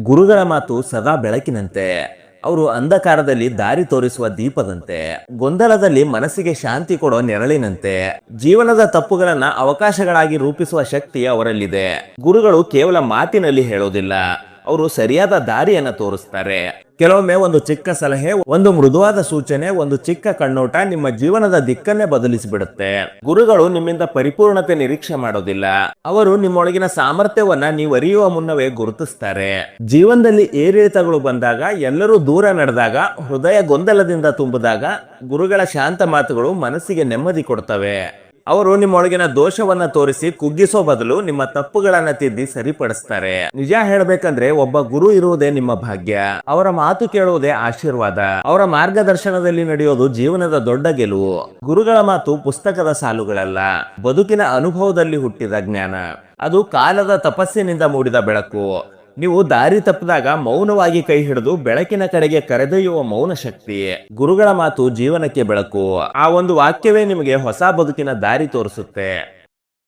ಗುರುಗಳ ಮಾತು ಸದಾ ಬೆಳಕಿನಂತೆ. ಅವರು ಅಂಧಕಾರದಲ್ಲಿ ದಾರಿ ತೋರಿಸುವ ದೀಪದಂತೆ. ಗೊಂದಲದಲ್ಲಿ ಮನಸ್ಸಿಗೆ ಶಾಂತಿ ಕೊಡೋ ನೆರಳಿನಂತೆ. ಜೀವನದ ತಪ್ಪುಗಳನ್ನ ಅವಕಾಶಗಳಾಗಿ ರೂಪಿಸುವ ಶಕ್ತಿ ಅವರಲ್ಲಿದೆ. ಗುರುಗಳು ಕೇವಲ ಮಾತಿನಲ್ಲಿ ಹೇಳೋದಿಲ್ಲ. ಅವರು ಸರಿಯಾದ ದಾರಿಯನ್ನ ತೋರಿಸ್ತಾರೆ. ಕೆಲವೊಮ್ಮೆ ಒಂದು ಚಿಕ್ಕ ಸಲಹೆ, ಒಂದು ಮೃದುವಾದ ಸೂಚನೆ, ಒಂದು ಚಿಕ್ಕ ಕಣ್ಣೋಟ ನಿಮ್ಮ ಜೀವನದ ದಿಕ್ಕನ್ನೇ ಬದಲಿಸಿಬಿಡುತ್ತೆ. ಗುರುಗಳು ನಿಮ್ಮಿಂದ ಪರಿಪೂರ್ಣತೆ ನಿರೀಕ್ಷೆ ಮಾಡೋದಿಲ್ಲ. ಅವರು ನಿಮ್ಮೊಳಗಿನ ಸಾಮರ್ಥ್ಯವನ್ನ ನೀವು ಅರಿಯುವ ಮುನ್ನವೇ ಗುರುತಿಸ್ತಾರೆ. ಜೀವನದಲ್ಲಿ ಏರಿಳಿತಗಳು ಬಂದಾಗ, ಎಲ್ಲರೂ ದೂರ ನಡೆದಾಗ, ಹೃದಯ ಗೊಂದಲದಿಂದ ತುಂಬಿದಾಗ ಗುರುಗಳ ಶಾಂತ ಮಾತುಗಳು ಮನಸ್ಸಿಗೆ ನೆಮ್ಮದಿ ಕೊಡ್ತವೆ. ಅವರು ನಿಮ್ಮೊಳಗಿನ ದೋಷವನ್ನ ತೋರಿಸಿ ಕುಗ್ಗಿಸೋ ಬದಲು ನಿಮ್ಮ ತಪ್ಪುಗಳನ್ನ ತಿದ್ದಿ ಸರಿಪಡಿಸ್ತಾರೆ. ನಿಜ ಹೇಳಬೇಕಂದ್ರೆ ಒಬ್ಬ ಗುರು ಇರುವುದೇ ನಿಮ್ಮ ಭಾಗ್ಯ. ಅವರ ಮಾತು ಕೇಳುವುದೇ ಆಶೀರ್ವಾದ. ಅವರ ಮಾರ್ಗದರ್ಶನದಲ್ಲಿ ನಡೆಯೋದು ಜೀವನದ ದೊಡ್ಡ ಗೆಲುವು. ಗುರುಗಳ ಮಾತು ಪುಸ್ತಕದ ಸಾಲುಗಳಲ್ಲ. ಬದುಕಿನ ಅನುಭವದಲ್ಲಿ ಹುಟ್ಟಿದ ಜ್ಞಾನ. ಅದು ಕಾಲದ ತಪಸ್ಸಿನಿಂದ ಮೂಡಿದ ಬೆಳಕು. ನೀವು ದಾರಿ ತಪ್ಪಿದಾಗ ಮೌನವಾಗಿ ಕೈ ಹಿಡಿದು ಬೆಳಕಿನ ಕಡೆಗೆ ಕರೆದೊಯ್ಯುವ ಮೌನ ಶಕ್ತಿ ಗುರುಗಳ ಮಾತು ಜೀವನಕ್ಕೆ ಬೆಳಕು. ಆ ಒಂದು ವಾಕ್ಯವೇ ನಿಮಗೆ ಹೊಸ ಬದುಕಿನ ದಾರಿ ತೋರಿಸುತ್ತೆ.